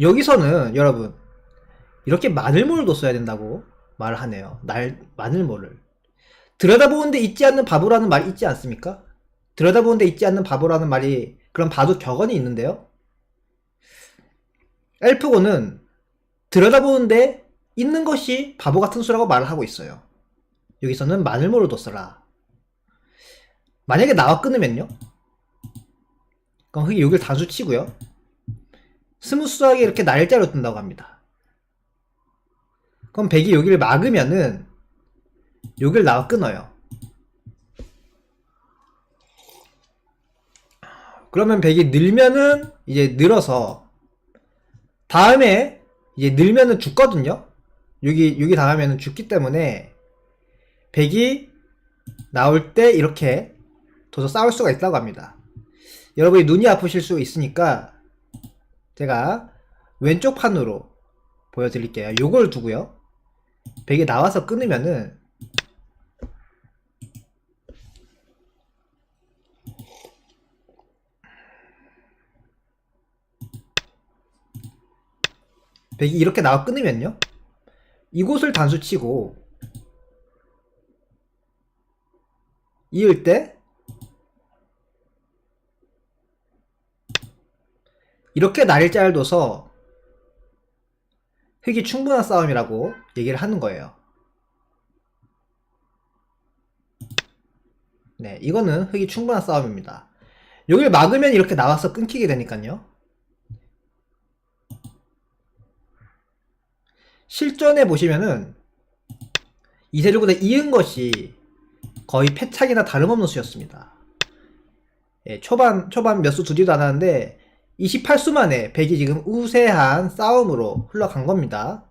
여기서는 여러분 이렇게 마늘모를 뒀어야 된다고 말을 하네요. 날 마늘모를 들여다보는데 있지 않는 바보라는 말이 있지 않습니까? 들여다보는데 있지 않는 바보라는 말이 그럼 바둑 격언이 있는데요. 엘프고는 들여다보는데 있는 것이 바보 같은 수라고 말을 하고 있어요. 여기서는 마늘모를 뒀어라. 만약에 나와 끊으면요? 그럼 흑이 여기를 단수 치고요. 스무스하게 이렇게 날짜로 뜬다고 합니다. 그럼 백이 여기를 막으면은 여기를 나와 끊어요. 그러면 백이 늘면은 이제 늘어서 다음에 이제 늘면은 죽거든요. 여기 여기 당하면은 죽기 때문에 백이 나올 때 이렇게 둬서 싸울 수가 있다고 합니다. 여러분이 눈이 아프실 수 있으니까 제가 왼쪽 판으로 보여드릴게요. 요걸 두고요. 백이 나와서 끊으면은 백이 이렇게 나와 끊으면요. 이곳을 단수 치고 이을 때 이렇게 날짜를 둬서 흑이 충분한 싸움이라고 얘기를 하는 거예요. 네, 이거는 흑이 충분한 싸움입니다. 여기를 막으면 이렇게 나와서 끊기게 되니까요. 실전에 보시면은 이세조보다 이은 것이 거의 패착이나 다름없는 수였습니다. 예, 초반 초반 몇 수 두지도 않았는데 28수 만에 백이 지금 우세한 싸움으로 흘러간 겁니다.